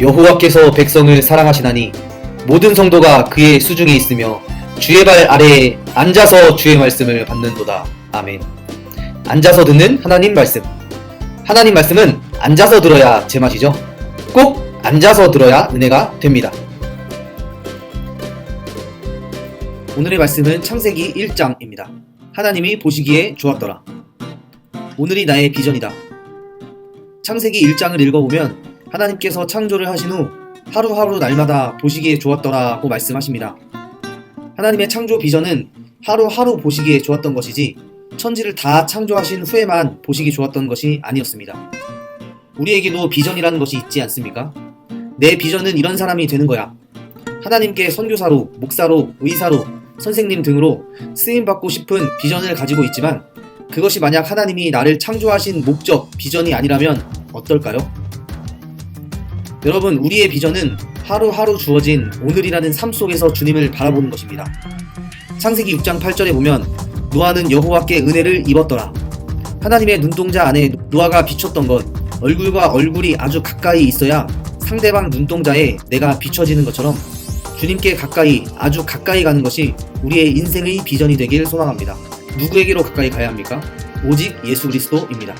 여호와께서 백성을 사랑하시나니 모든 성도가 그의 수중에 있으며 주의 발 아래에 앉아서 주의 말씀을 받는도다. 아멘. 앉아서 듣는 하나님 말씀. 하나님 말씀은 앉아서 들어야 제맛이죠. 꼭 앉아서 들어야 은혜가 됩니다. 오늘의 말씀은 창세기 1장입니다. 하나님이 보시기에 좋았더라. 오늘이 나의 비전이다. 창세기 1장을 읽어보면 하나님께서 창조를 하신 후 하루하루 날마다 보시기에 좋았더라고 말씀하십니다. 하나님의 창조 비전은 하루하루 보시기에 좋았던 것이지 천지를 다 창조하신 후에만 보시기 좋았던 것이 아니었습니다. 우리에게도 비전이라는 것이 있지 않습니까? 내 비전은 이런 사람이 되는 거야. 하나님께 선교사로, 목사로, 의사로, 선생님 등으로 쓰임받고 싶은 비전을 가지고 있지만 그것이 만약 하나님이 나를 창조하신 목적, 비전이 아니라면 어떨까요? 여러분, 우리의 비전은 하루하루 주어진 오늘이라는 삶 속에서 주님을 바라보는 것입니다. 창세기 6장 8절에 보면 노아는 여호와께 은혜를 입었더라. 하나님의 눈동자 안에 노아가 비췄던 것, 얼굴과 얼굴이 아주 가까이 있어야 상대방 눈동자에 내가 비춰지는 것처럼 주님께 가까이, 아주 가까이 가는 것이 우리의 인생의 비전이 되길 소망합니다. 누구에게로 가까이 가야 합니까? 오직 예수 그리스도입니다.